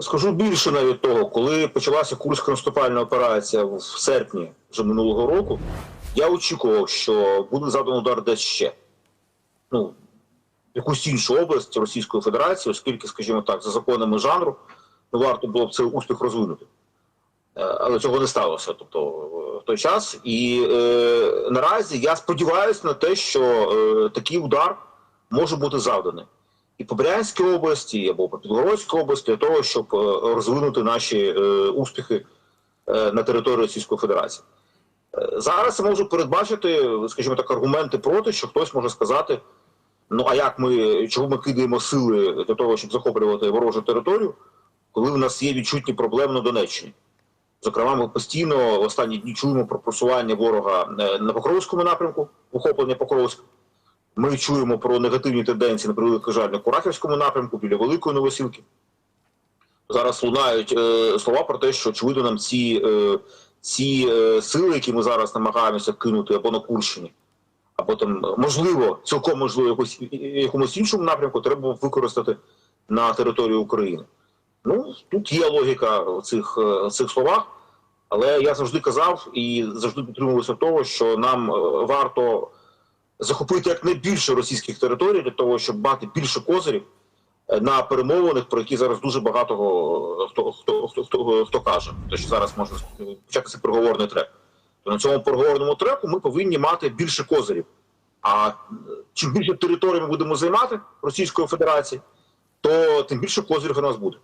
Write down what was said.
скажу більше навіть того, коли почалася курська наступальна операція в серпні вже минулого року, я очікував, що буде заданий удар десь ще. Ну, якусь іншу область Російської Федерації, оскільки, скажімо так, за законами жанру ну, варто було б цей успіх розвинути. Е, Але цього не сталося тобто, в той час. І е, наразі я сподіваюся на те, що е, такий удар може бути завданий і по Брянській області, або по Підгородській області, для того, щоб е, розвинути наші е, успіхи е, на території Російської Федерації. Зараз я можу передбачити, скажімо так, аргументи проти, що хтось може сказати: ну а як ми чого ми кидаємо сили для того, щоб захоплювати ворожу територію, коли в нас є відчутні проблеми на Донеччині? Зокрема, ми постійно в останні дні чуємо про просування ворога на Покровському напрямку, охоплення Покровська. Ми чуємо про негативні тенденції на превеликий жаль на Курахівському напрямку біля Великої Новосілки. Зараз лунають е, слова про те, що очевидно нам ці, е, ці е, сили, які ми зараз намагаємося кинути або на Курщині, або там можливо, цілком можливо, якось якомусь іншому напрямку, треба використати на території України. Ну тут є логіка в цих, е, в цих словах, але я завжди казав і завжди підтримувався того, що нам е, варто захопити якнайбільше російських територій для того, щоб мати більше козирів е, на перемовинах, про які зараз дуже багато е, хто хто хто хто, хто каже, те, що зараз можна початися переговорний трек. То на цьому переговорному треку ми повинні мати більше козирів. А е, чим більше територій ми будемо займати Російської Федерації, то тим більше козирів у нас буде.